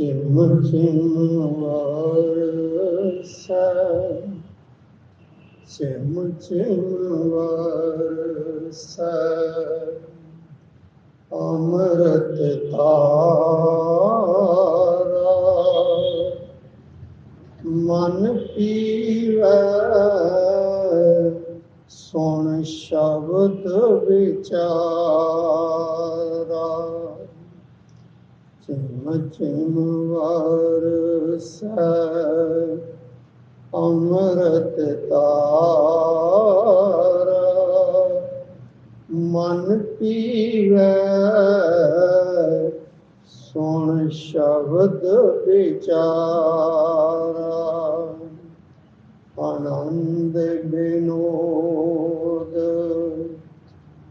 ਚਿਮ ਚਿਮ ਵਰਸੈ ਚਿਮ ਚਿਮ ਵਰਸੈ ਮਨ ਪੀਵੈ ਸੁਣ ਸ਼ਬਦ ਵਿਚਾਰਾ ਚਿਮ ਚਿਮ ਵਰਸੈ ਤਾਰਾ। ਮਨ ਪੀਵੈ ਸੁਣ ਸ਼ਬਦ ਵਿਚਾਰਾ। ਆਨੰਦ ਬਿਨੋਦ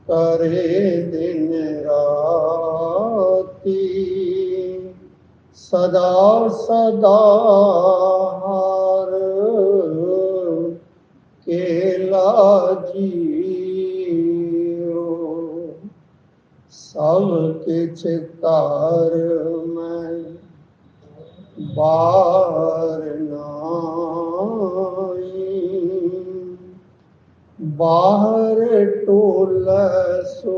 ਕਰੇ ਸਦਾ ਸਦਾ ਹਰ ਕੇਲਾ ਜੀਓ। ਸਭ ਕਿਛ ਤਾਰ ਮੈਂ ਬਾਰ ਨਾਈ ਬਾਹਰ ਟੋਲ ਸੋ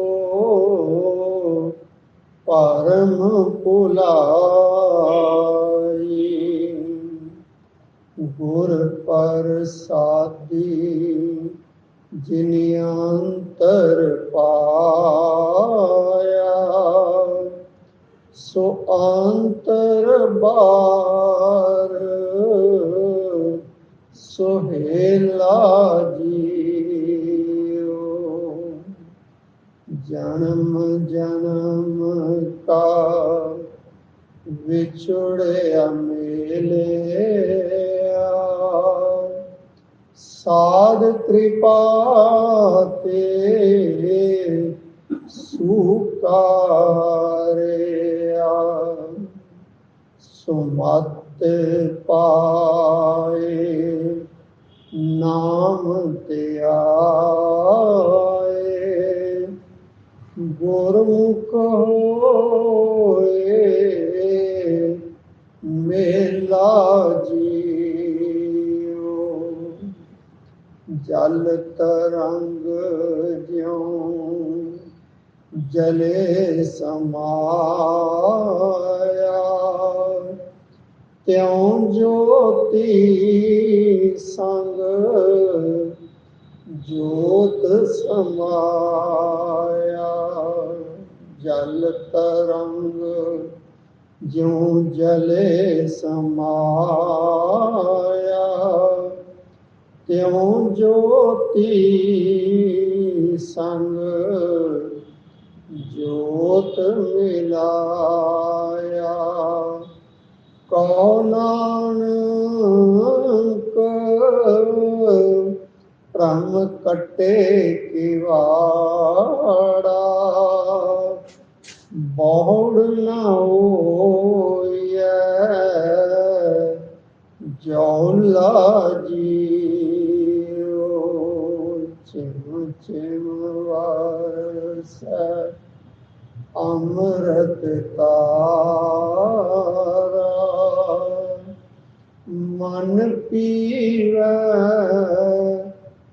ਪਰਮ ਪੁਲਾਈ ਗੁਰ ਪ੍ਰਸਾਦੀ ਜਿਨ ਅੰਤਰ ਸੁਮਤ ਪਾਏ ਨਾਮ ਤੇ ਗੁਰਮੁਖ ਹੋਏ ਮੇਲਾ ਜੀਓ। ਜਲ ਤਰੰਗ ਜਿਉ ਜਲੇ ਸਮਾਇਆ ਤਿਉ ਜੋਤੀ ਸੰਗ, ਜੋਤ ਸਮਾਇਆ। ਜਲ ਤਰੰਗ, ਜਿਉ ਜਲੇ ਸਮਾਇਆ। ਤਿਉ ਜੋਤੀ ਸੰਗ, ਜੋਤ ਮਿਲਾ ਕੋ ਨਾਨਕ ਭ੍ਰਮ ਕਟੇ ਕਿਵਾੜਾ ਬਹੁੜ ਨਾ ਹੋਈਐ ਜੌਲਾ ਜੀਓ ਚਿਮ ਚਿਮ ਵਾਰਸੈ ਅੰਮ੍ਰਿਤ ਮਨ ਪੀਵੈ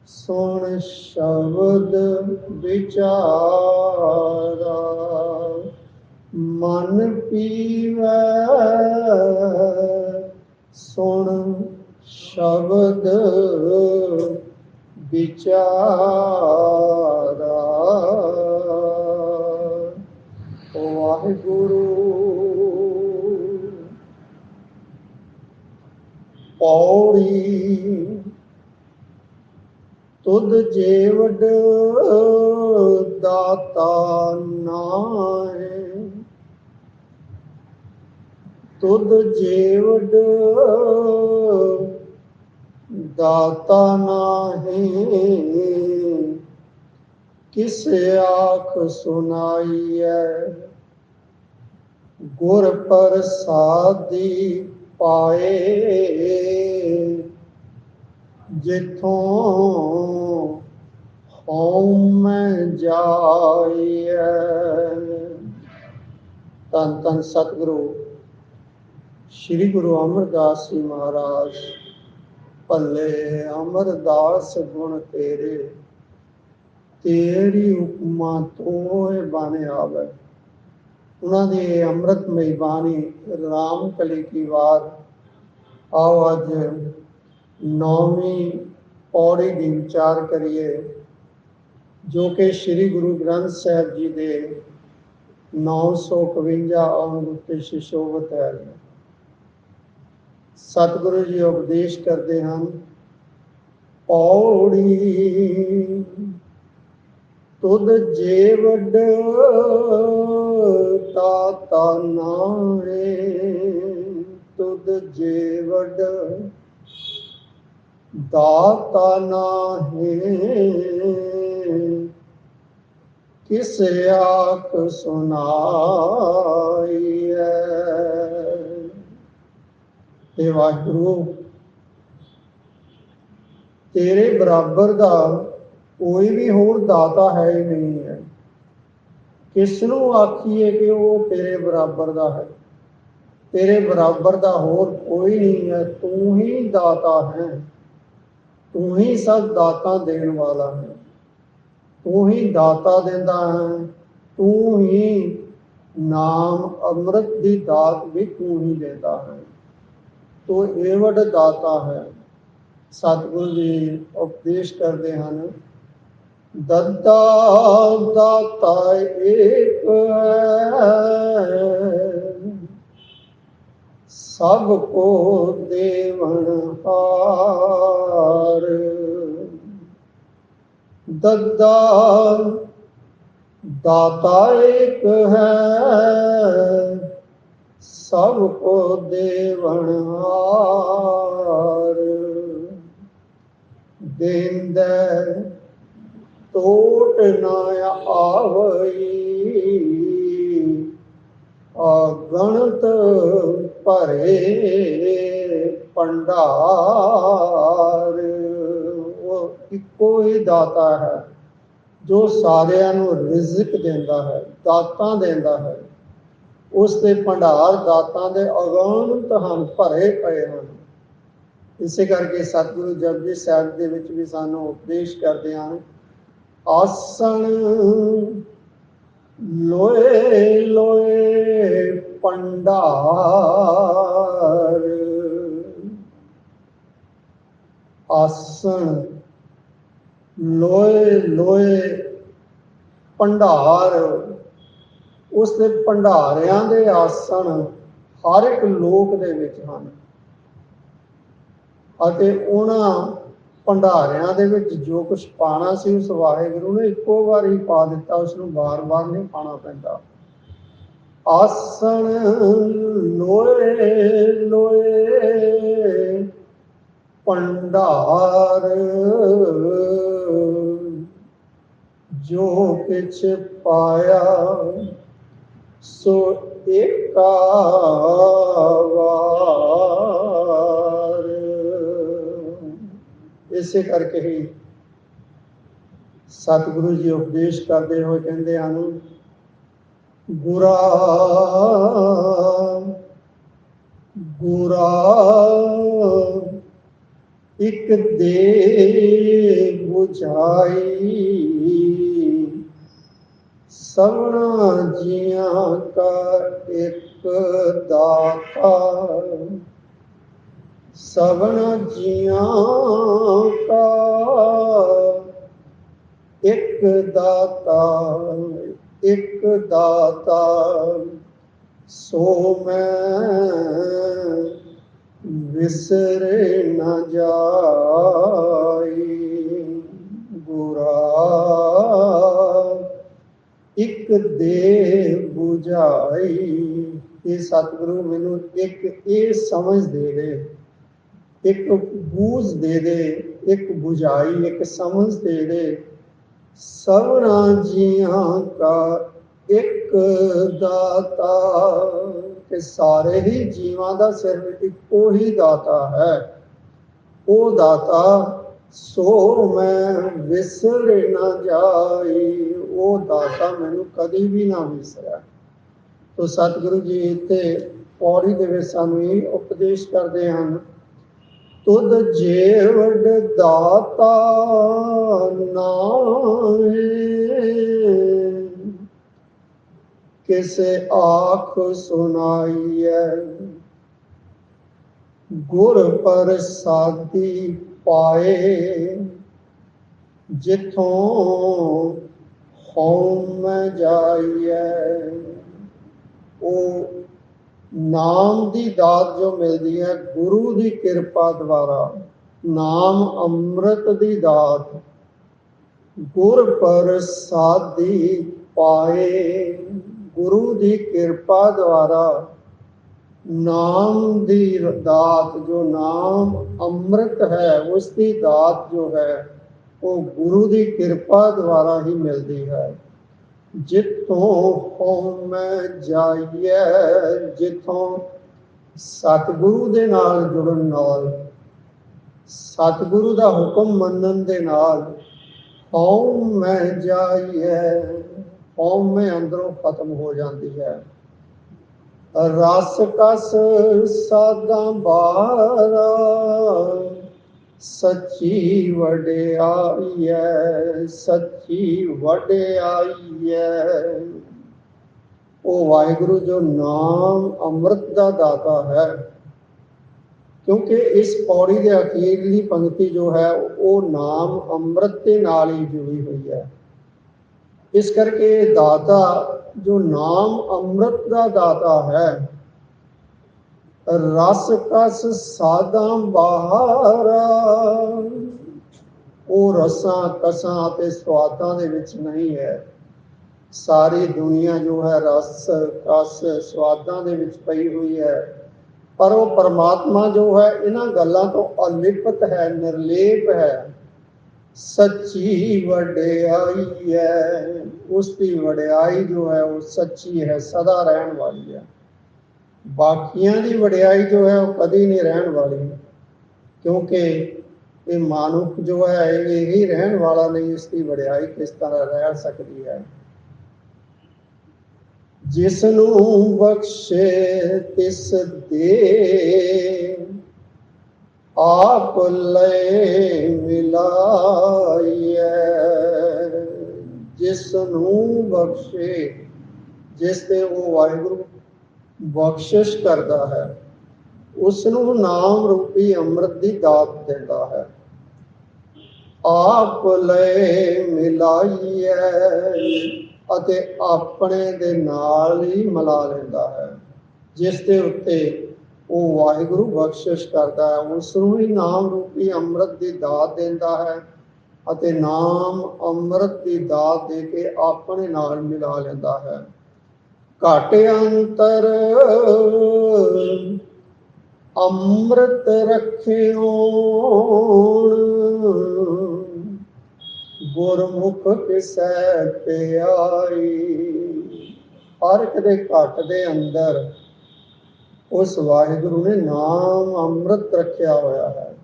ਸੁਣ ਸ਼ਬਦ ਵਿਚਾਰਾ। ਮਨ ਪੀਵੈ ਸੁਣ ਸ਼ਬਦ ਵਿਚਾਰਾ। ਵਾਹਿਗੁਰੂ ਪੌੜੀ। ਤੁਧ ਜੀਵਡ ਦਾਤਾ ਨਾਏ ਤੁਧ ਜੀਵਡ ਦਾਤਾ ਨਾਹੀ। ਕਿਸ ਆਖ ਸੁਨਾਈਐ? ਗੁਰ ਪ੍ਰਸਾਦੀ ਪਾਏ। ਜਿਥੋਂ ਹਉਮੈ ਜਾਈਐ। ਤਨ ਤਨ ਸਤਿਗੁਰੂ, ਸ੍ਰੀ ਗੁਰੂ ਅਮਰਦਾਸ ਜੀ ਮਹਾਰਾਜ, ਭੱਲੇ ਅਮਰਦਾਸ ਗੁਣ ਤੇਰੇ, ਤੇਰੀ ਉਪਮਾ ਤੋਏ ਬਣ ਆਵੇ। ਉਹਨਾਂ ਦੀ ਅੰਮ੍ਰਿਤਮਈ ਬਾਣੀ, ਰਾਮ ਕਲੀ ਕੀ ਵਾਰ। ਆਓ ਅੱਜ ਨੌਵੀਂ ਪੌੜੀ ਦੀ ਵਿਚਾਰ ਕਰੀਏ, ਜੋ ਕਿ ਸ੍ਰੀ ਗੁਰੂ ਗ੍ਰੰਥ ਸਾਹਿਬ ਜੀ ਦੇ 951 ਅੰਗ ਉੱਤੇ ਸ਼ਿਸ਼ੋਭਤ ਹੈ। ਸਤਿਗੁਰੂ ਜੀ ਉਪਦੇਸ਼ ਕਰਦੇ ਹਨ, ਪੌੜੀ ਤੁਧ ਜੇ ਵੱਡ ਦਾਤਾ ਨਾਏ ਤੁਧ ਜੇ ਦਾਤਾ ਨਾਹੀ, ਕਿਸ ਆਖ ਸੁਨਾਈਐ ਇਹ ਵਾਹਿਗੁਰੂ, ਤੇਰੇ ਬਰਾਬਰ ਦਾ ਕੋਈ ਵੀ ਹੋਰ ਦਾਤਾ ਹੈ ਹੀ ਨਹੀਂ ਹੈ। ਕਿਸ ਨੂੰ ਆਖੀਏ ਕਿ ਉਹ ਤੇਰੇ ਬਰਾਬਰ ਦਾ ਹੈ। ਤੇਰੇ ਬਰਾਬਰ ਦਾ ਹੋਰ ਕੋਈ ਨਹੀਂ ਹੈ। ਤੂੰ ਹੀ ਦਾਤਾ ਹੈ। ਤੂੰ ਹੀ ਸਭ ਦਾਤਾ ਦੇਣ ਵਾਲਾ ਹੈ। ਤੂੰ ਹੀ ਦਾਤਾ ਦਿੰਦਾ ਹੈ। ਤੂੰ ਹੀ ਨਾਮ ਅੰਮ੍ਰਿਤ ਦੀ ਦਾਤ ਵੀ ਤੂੰ ਹੀ ਦਿੰਦਾ ਹੈ। ਤੂੰ ਏਵਡ ਦਾਤਾ ਹੈ। ਸਤਿਗੁਰੂ ਜੀ ਉਪਦੇਸ਼ ਕਰਦੇ ਹਨ ਦੰਤਾ ਦਾਤਾ ਏਕ ਹੈ ਸਭ ਕੋ ਦੇਵਨ ਹਾਰ। ਦੱਦਾ ਦਾਤਾ ਏਕ ਹੈ, ਸਭ ਕੋ ਦੇਵਨ ਹਾਰ। ਦੇਂਦੈ ਟੋਟ ਨਾ ਆਵਈ। ਅਗਣਤ ਭਰੇ ਪੰਡਾਰ ਉਹ ਇੱਕੋ ਹੀ ਦਾਤਾ ਹੈ, ਜੋ ਸਾਰਿਆਂ ਨੂੰ ਰਿਜ਼ਕ ਦਿੰਦਾ ਹੈ, ਦਾਤਾਂ ਦਿੰਦਾ ਹੈ। ਉਸ ਦੇ ਭੰਡਾਰ ਦਾਤਾਂ ਦੇ ਅਗਣਤ ਹਨ, ਭਰੇ ਪਏ ਹਨ। ਇਸੇ ਕਰਕੇ ਸਤਿਗੁਰੂ ਜਪਜੀ ਸਾਹਿਬ ਦੇ ਵਿੱਚ ਵੀ ਸਾਨੂੰ ਉਪਦੇਸ਼ ਕਰਦੇ ਹਨ ਆਸਣ ਲੋਏ ਲੋਏ ਪੰਡਾਰ। ਆਸਣ ਲੋਏ ਲੋਏ ਪੰਡਾਰ। ਉਸ ਦੇ ਭੰਡਾਰਿਆਂ ਦੇ ਆਸਣ ਹਰ ਇੱਕ ਲੋਕ ਦੇ ਵਿੱਚ ਹਨ। ਅਤੇ ਉਹਨਾਂ ਭੰਡਾਰਿਆਂ ਦੇ ਵਿੱਚ ਜੋ ਕੁਝ ਪਾਣਾ ਸੀ ਉਸ ਵਾਹਿਗੁਰੂ ਨੇ ਇੱਕੋ ਵਾਰ ਹੀ ਪਾ ਦਿੱਤਾ, ਉਸ ਨੂੰ ਵਾਰ-ਵਾਰ ਨਹੀਂ ਪਾਣਾ ਪੈਂਦਾ। ਆਸਣ ਲੋਏ ਲੋਏ ਪੰਡਾਰ ਜੋ ਕਿਛ ਪਾਇਆ, ਸੋ ਏਕਾ ਵਾਰ। ਇਸੇ ਕਰਕੇ ਹੀ ਸਤਿਗੁਰੂ ਜੀ ਉਪਦੇਸ਼ ਕਰਦੇ ਹੋਏ ਕਹਿੰਦੇ ਹਨ, ਗੁਰਾ ਗੁਰਾ, ਇੱਕ ਦੇ ਬੁਝਾਈ, ਸਭਨਾ ਜੀਆਂ ਕਾ ਇੱਕ ਦਾਤਾ। ਸਭਨਾ ਜੀਆਂ ਕਾ। ਇੱਕ ਦਾਤਾ ਇੱਕ ਦਾਤਾ, ਸੋ ਮੈਂ ਵਿਸਰੇ ਨਾ ਜਾਈ। ਗੁਰਾ ਇੱਕ ਦੇ 부ਝਾਈ ਇਹ ਸਤਿਗੁਰੂ ਮੈਨੂੰ ਇੱਕ ਇਹ ਸਮਝ ਦੇ ਦੇ ਇੱਕ ਬੂਝ ਦੇ ਦੇ, ਇੱਕ 부ਝਾਈ ਇੱਕ ਸਮਝ ਦੇ ਦੇ। ਸਭਨਾ ਜੀਆਂ ਕਾ ਇੱਕ ਦਾਤਾ ਕਿ ਸਾਰੇ ਹੀ ਜੀਵਾਂ ਦਾ ਸਿਰਫ ਇੱਕੋ ਹੀ ਦਾਤਾ ਹੈ। ਉਹ ਦਾਤਾ, ਸੋ ਮੈਂ ਵਿਸਰ ਨਾ ਜਾਈ। ਉਹ ਦਾਤਾ ਮੈਨੂੰ ਕਦੀ ਵੀ ਨਾ ਵਿਸਰਿਆ ਤੋ ਸਤਿਗੁਰੂ ਜੀ, ਇੱਥੇ ਪੌੜੀ ਦੇ ਵਿੱਚ ਸਾਨੂੰ ਇਹ ਉਪਦੇਸ਼ ਕਰਦੇ ਹਨ ਤੁਧ ਜੇਵੜ ਦਾਤਾ ਨਾਹੀ ਕਿਸੇ ਆਖ ਸੁਨਾਈਐ ਗੁਰ ਪ੍ਰਸਾਦੀ ਪਾਏ ਜਿਥੋਂ ਹਉਮ ਜਾਈਐ ਉਹ ਨਾਮ ਦੀ ਦਾਤ ਜੋ ਮਿਲਦੀ ਹੈ, ਗੁਰੂ ਦੀ ਕਿਰਪਾ ਦੁਆਰਾ ਨਾਮ ਅੰਮ੍ਰਿਤ ਦੀ ਦਾਤ, ਗੁਰ ਪ੍ਰਸਾਦੀ ਪਾਏ। ਗੁਰੂ ਦੀ ਕਿਰਪਾ ਦੁਆਰਾ ਨਾਮ ਦੀ ਦਾਤ ਜੋ ਨਾਮ ਅੰਮ੍ਰਿਤ ਹੈ, ਉਸ ਦੀ ਦਾਤ ਜੋ ਹੈ, ਉਹ ਗੁਰੂ ਦੀ ਕਿਰਪਾ ਦੁਆਰਾ ਹੀ ਮਿਲਦੀ ਹੈ। ਜਿੱਥੋਂ ਹਉਮ ਜਾਈਏ ਜਿੱਥੋਂ ਸਤਿਗੁਰੂ ਦੇ ਨਾਲ ਜੁੜਨ ਨਾਲ, ਸਤਿਗੁਰੂ ਦਾ ਹੁਕਮ ਮੰਨਣ ਦੇ ਨਾਲ ਹਉਮ ਜਾਈਏ ਹਉਮ ਅੰਦਰੋਂ ਖਤਮ ਹੋ ਜਾਂਦੀ ਹੈ। ਰਸ ਕਸ ਸਾਦਾ ਬਾਰਾ, ਸੱਚੀ ਵਡਿਆਈ ਹੈ ਸੱਚੀ ਵਡਿਆਈ ਹੈ ਉਹ ਵਾਹਿਗੁਰੂ ਜੋ ਨਾਮ ਅੰਮ੍ਰਿਤ ਦਾ ਦਾਤਾ ਹੈ, ਕਿਉਂਕਿ ਇਸ ਪੌੜੀ ਦੇ ਅਖੀਰਲੀ ਪੰਕਤੀ ਜੋ ਹੈ, ਉਹ ਨਾਮ ਅੰਮ੍ਰਿਤ ਦੇ ਨਾਲ ਹੀ ਜੁੜੀ ਹੋਈ ਹੈ। ਇਸ ਕਰਕੇ ਦਾਤਾ ਜੋ ਨਾਮ ਅੰਮ੍ਰਿਤ ਦਾ ਦਾਤਾ ਹੈ, ਰਸ ਕਸ ਸਾਦਾ ਬਾਹਰਾ। ਉਹ ਰਸਾਂ, ਕਸਾਂ ਅਤੇ ਸਵਾਦਾਂ ਦੇ ਵਿੱਚ ਨਹੀਂ ਹੈ। ਸਾਰੀ ਦੁਨੀਆ ਜੋ ਹੈ ਰਸ, ਕਸ ਸਵਾਦਾਂ ਦੇ ਵਿੱਚ ਪਈ ਹੋਈ ਹੈ। ਪਰ ਉਹ ਪਰਮਾਤਮਾ ਜੋ ਹੈ, ਇਹਨਾਂ ਗੱਲਾਂ ਤੋਂ ਅਲਿਪਤ ਹੈ, ਨਿਰਲੇਪ ਹੈ। ਸੱਚੀ ਵਡਿਆਈ ਹੈ। ਉਸ ਦੀ ਵਡਿਆਈ ਜੋ ਹੈ, ਉਹ ਸੱਚੀ ਹੈ, ਸਦਾ ਰਹਿਣ ਵਾਲੀ ਹੈ। ਬਾਕੀਆਂ ਦੀ ਵਡਿਆਈ ਜੋ ਹੈ, ਉਹ ਕਦੀ ਨਹੀਂ ਰਹਿਣ ਵਾਲੀ। ਕਿਉਂਕਿ ਇਹ ਮਾਨੁਖ ਜੋ ਹੈ, ਇਹ ਹੀ ਰਹਿਣ ਵਾਲਾ ਨਹੀਂ, ਇਸ ਦੀ ਵਡਿਆਈ ਕਿਸ ਤਰ੍ਹਾਂ ਰਹਿ ਸਕਦੀ ਹੈ? ਜਿਸ ਨੂੰ ਬਖਸ਼ੇ, ਤਿਸ ਦੇ ਆਪ ਲੈ ਮਿਲਾਈਐ। ਜਿਸ ਨੂੰ ਬਖਸ਼ੇ, ਜਿਸ ਤੇ ਉਹ ਵਾਹਿਗੁਰੂ ਬਖਸ਼ਿਸ਼ ਕਰਦਾ ਹੈ ਉਸ ਨੂੰ ਨਾਮ ਰੂਪੀ ਅੰਮ੍ਰਿਤ ਦੀ ਦਾਤ ਦਿੰਦਾ ਹੈ। ਆਪ ਲੈ ਮਿਲਾਈਐ ਅਤੇ ਆਪਣੇ ਦੇ ਨਾਲ ਹੀ ਮਿਲਾ ਲੈਂਦਾ ਹੈ। ਜਿਸ ਦੇ ਉੱਤੇ ਉਹ ਵਾਹਿਗੁਰੂ ਬਖਸ਼ਿਸ਼ ਕਰਦਾ ਹੈ। ਉਸ ਨੂੰ ਹੀ ਨਾਮ ਰੂਪੀ ਅੰਮ੍ਰਿਤ ਦੀ ਦਾਤ ਦਿੰਦਾ ਹੈ ਅਤੇ ਨਾਮ ਅੰਮ੍ਰਿਤ ਦੀ ਦਾਤ ਦੇ ਕੇ ਆਪਣੇ ਨਾਲ ਮਿਲਾ ਲੈਂਦਾ ਹੈ। ਘਟ ਅੰਤਰ ਅੰਮ੍ਰਿਤ ਰਖਿਓ ਗੁਰਮੁਖ ਕਿਸੈ ਪਿਆਈ ਹਰ ਇੱਕ ਘਟ ਦੇ ਅੰਦਰ ਉਸ ਵਾਹਿਗੁਰੂ ਨੇ ਨਾਮ ਅੰਮ੍ਰਿਤ ਰੱਖਿਆ ਹੋਇਆ ਹੈ।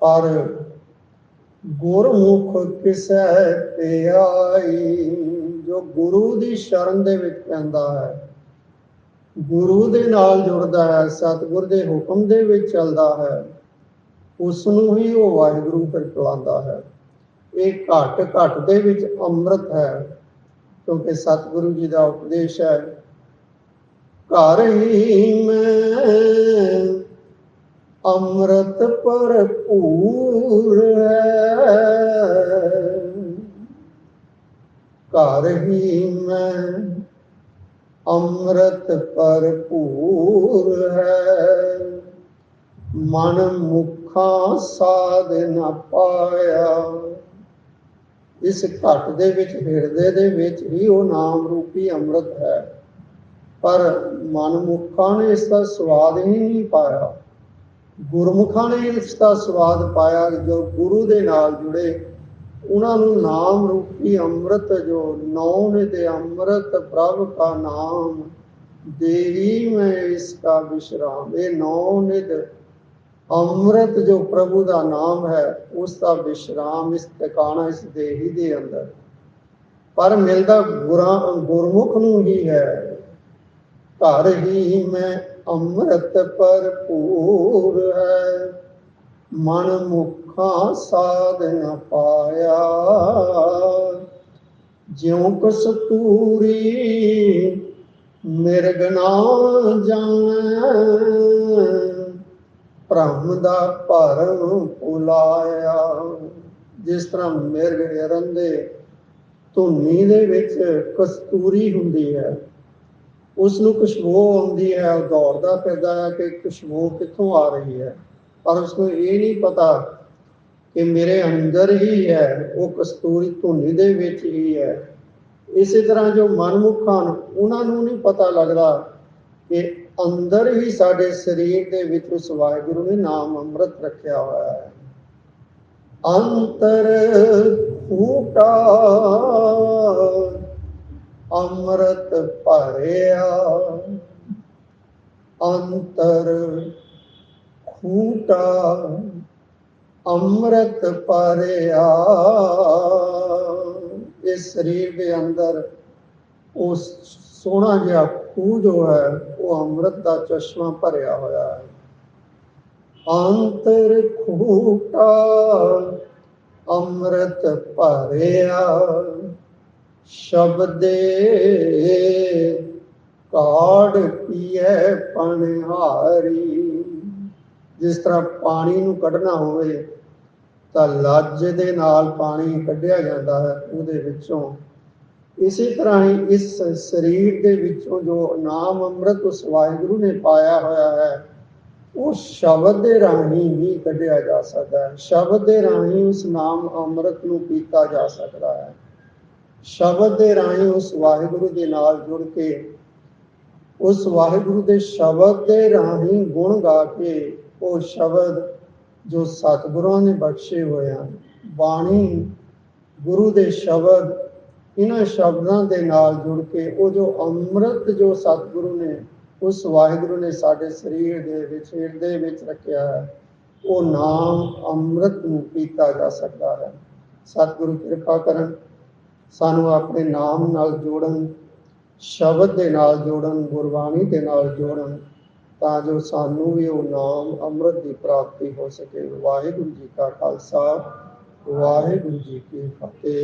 ਪਰ ਗੁਰਮੁਖ ਕਿਸੈ ਪਿਆਈ ਜੋ ਗੁਰੂ ਦੀ ਸ਼ਰਨ ਦੇ ਵਿੱਚ ਪੈਂਦਾ ਹੈ ਗੁਰੂ ਦੇ ਨਾਲ ਜੁੜਦਾ ਹੈ, ਸਤਿਗੁਰ ਦੇ ਹੁਕਮ ਦੇ ਵਿੱਚ ਚੱਲਦਾ ਹੈ ਉਸ ਨੂੰ ਹੀ ਉਹ ਵਾਹਿਗੁਰੂ ਫਿਰ ਚਲਾਉਂਦਾ ਹੈ। ਇਹ ਘਟ ਘਟ ਦੇ ਵਿੱਚ ਅੰਮ੍ਰਿਤ ਹੈ, ਕਿਉਂਕਿ ਸਤਿਗੁਰੂ ਜੀ ਦਾ ਉਪਦੇਸ਼ ਹੈ, ਘਰ ਹੀ ਮੈਂ ਅੰਮ੍ਰਿਤ ਭਰਪੂਰ ਹੈ। ਘਰ ਹੀ ਮੈਂ ਅੰਮ੍ਰਿਤ ਭਰਪੂਰ ਹੈ। ਮਨ ਮੁਖਾਂ ਸਾਧ ਨਾ ਪਾਇਆ। ਇਸ ਘਟ ਦੇ ਵਿੱਚ, ਹਿਰਦੇ ਦੇ ਵਿੱਚ ਹੀ ਉਹ ਨਾਮ ਰੂਪੀ ਅੰਮ੍ਰਿਤ ਹੈ। ਪਰ ਮਨਮੁਖਾਂ ਨੇ ਇਸ ਦਾ ਸਵਾਦ ਹੀ ਨਹੀਂ ਪਾਇਆ। ਗੁਰਮੁਖਾਂ ਨੇ ਇਸ ਦਾ ਸਵਾਦ ਪਾਇਆ ਜੋ ਗੁਰੂ ਦੇ ਨਾਲ ਜੁੜੇ ਉਹਨਾਂ ਨੂੰ ਨਾਮ ਰੂਪੀ ਅੰਮ੍ਰਿਤ ਜੋ ਨੌ ਨੇ ਅੰਮ੍ਰਿਤ ਪ੍ਰਭ ਕਾ ਨਾਮ, ਦੇਹੀ ਮੈਂ ਇਸ ਕਾ ਵਿਸ਼ਰਾਮ। ਇਹ ਨੌ ਨਿਧ ਅੰਮ੍ਰਿਤ ਜੋ ਪ੍ਰਭੂ ਦਾ ਨਾਮ ਹੈ, ਉਸ ਦਾ ਵਿਸ਼ਰਾਮ ਇਸ ਟਿਕਾਣਾ, ਇਸ ਦੇਹੀ ਦੇ ਅੰਦਰ। ਪਰ ਮਿਲਦਾ ਗੁਰਾਂ, ਗੁਰਮੁਖ ਨੂੰ ਹੀ ਹੈ। ਘਰ ਹੀ ਮੈਂ ਅੰਮ੍ਰਿਤ ਭਰਪੂਰ ਹੈ। ਮਨ ਮੁਖਾਂ ਸਾਧ ਨ ਪਾਇਆ। ਜਿਉ ਕਸਤੂਰੀ ਮਿਰਗ ਨਾ ਜਾਣੈ, ਭ੍ਰਮ ਦਾ ਭਰਮ ਭੁਲਾਇਆ। ਜਿਸ ਤਰ੍ਹਾਂ ਮਿਰਗ ਹਿਰਨ ਦੇ ਧੁਨੀ ਦੇ ਵਿੱਚ ਕਸਤੂਰੀ ਹੁੰਦੀ ਹੈ ਉਸ ਨੂੰ ਖੁਸ਼ਬੂ ਆਉਂਦੀ ਹੈ ਦੌੜਦਾ ਫਿਰਦਾ ਹੈ ਕਿ ਖੁਸ਼ਬੂ ਕਿੱਥੋਂ ਆ ਰਹੀ ਹੈ। ਪਰ ਉਸ ਨੂੰ ਇਹ ਨਹੀਂ ਪਤਾ ਕਿ ਮੇਰੇ ਅੰਦਰ ਹੀ ਹੈ, ਉਹ ਕਸਤੂਰੀ ਧੁਨੀ ਦੇ ਵਿੱਚ ਹੀ ਹੈ। ਇਸੇ ਤਰ੍ਹਾਂ ਜੋ ਮਨਮੁਖਾਂ ਹਨ, ਉਹਨਾਂ ਨੂੰ ਨਹੀਂ ਪਤਾ ਲੱਗਦਾ ਕਿ ਅੰਦਰ ਹੀ ਸਾਡੇ ਸਰੀਰ ਦੇ ਵਿੱਚ ਉਸ ਵਾਹਿਗੁਰੂ ਨੇ ਨਾਮ ਅੰਮ੍ਰਿਤ ਰੱਖਿਆ ਹੋਇਆ ਹੈ। ਅੰਤਰ ਫੂਟਾ ਅੰਮ੍ਰਿਤ ਭਰਿਆ, ਅੰਤਰ ਖੂਟਾ ਅੰਮ੍ਰਿਤ ਭਰਿਆ। ਇਸ ਸਰੀਰ ਦੇ ਅੰਦਰ ਉਸ ਸੋਹਣਾ ਜਿਹਾ ਖੂਹ ਜੋ ਹੈ, ਉਹ ਅੰਮ੍ਰਿਤ ਦਾ ਚਸ਼ਮਾ ਭਰਿਆ ਹੋਇਆ ਹੈ। ਅੰਤਰ ਖੂਟਾ, ਅੰਮ੍ਰਿਤ ਭਰਿਆ। ਸ਼ਬਦੇ ਕਾੜ ਪੀਏ ਪਨਹਾਰੀ ਜਿਸ ਤਰ੍ਹਾਂ ਪਾਣੀ ਨੂੰ ਕੱਢਣਾ ਹੋਵੇ, ਤਾਂ ਲੱਜ ਦੇ ਨਾਲ ਪਾਣੀ ਕੱਢਿਆ ਜਾਂਦਾ ਹੈ ਉਹਦੇ ਵਿੱਚੋਂ। ਇਸੇ ਤਰ੍ਹਾਂ ਹੀ ਇਸ ਸਰੀਰ ਦੇ ਵਿੱਚੋਂ ਜੋ ਨਾਮ ਅੰਮ੍ਰਿਤ ਉਸ ਵਾਹਿਗੁਰੂ ਨੇ ਪਾਇਆ ਹੋਇਆ ਹੈ, ਉਹ ਸ਼ਬਦ ਦੇ ਰਾਹੀਂ ਹੀ ਕੱਢਿਆ ਜਾ ਸਕਦਾ ਹੈ। ਸ਼ਬਦ ਦੇ ਰਾਹੀਂ ਉਸ ਨਾਮ ਅੰਮ੍ਰਿਤ ਨੂੰ ਪੀਤਾ ਜਾ ਸਕਦਾ ਹੈ। ਸ਼ਬਦ ਦੇ ਰਾਹੀਂ ਉਸ ਵਾਹਿਗੁਰੂ ਦੇ ਨਾਲ ਜੁੜ ਕੇ, ਉਸ ਵਾਹਿਗੁਰੂ ਦੇ ਸ਼ਬਦ ਦੇ ਰਾਹੀਂ ਗੁਣ ਗਾ ਕੇ ਉਹ ਸ਼ਬਦ ਜੋ ਸਤਿਗੁਰਾਂ ਨੇ ਬਖਸ਼ੇ ਹੋਏ ਹਨ। ਬਾਣੀ ਗੁਰੂ ਦੇ ਸ਼ਬਦ, ਇਹਨਾਂ ਸ਼ਬਦਾਂ ਦੇ ਨਾਲ ਜੁੜ ਕੇ ਉਹ ਜੋ ਅੰਮ੍ਰਿਤ ਜੋ ਸਤਿਗੁਰੂ ਨੇ, ਉਸ ਵਾਹਿਗੁਰੂ ਨੇ ਸਾਡੇ ਸਰੀਰ ਦੇ ਵਿੱਚ, ਹਿਰਦੇ ਵਿੱਚ ਰੱਖਿਆ ਹੈ, ਉਹ ਨਾਮ ਅੰਮ੍ਰਿਤ ਨੂੰ ਪੀਤਾ ਜਾ ਸਕਦਾ ਹੈ। ਸਤਿਗੁਰੂ ਕਿਰਪਾ ਕਰਨ, ਸਾਨੂੰ ਆਪਣੇ ਨਾਮ ਨਾਲ ਜੋੜਨ, ਸ਼ਬਦ ਦੇ ਨਾਲ ਜੋੜਨ, ਗੁਰਬਾਣੀ ਦੇ ਨਾਲ ਜੋੜਨ ਤਾਂ ਜੋ ਸਾਨੂੰ ਵੀ ਉਹ ਨਾਮ ਅੰਮ੍ਰਿਤ ਦੀ ਪ੍ਰਾਪਤੀ ਹੋ ਸਕੇ। ਵਾਹਿਗੁਰੂ ਜੀ ਕਾ ਖਾਲਸਾ, ਵਾਹਿਗੁਰੂ ਜੀ ਕੀ ਫਤਿਹ।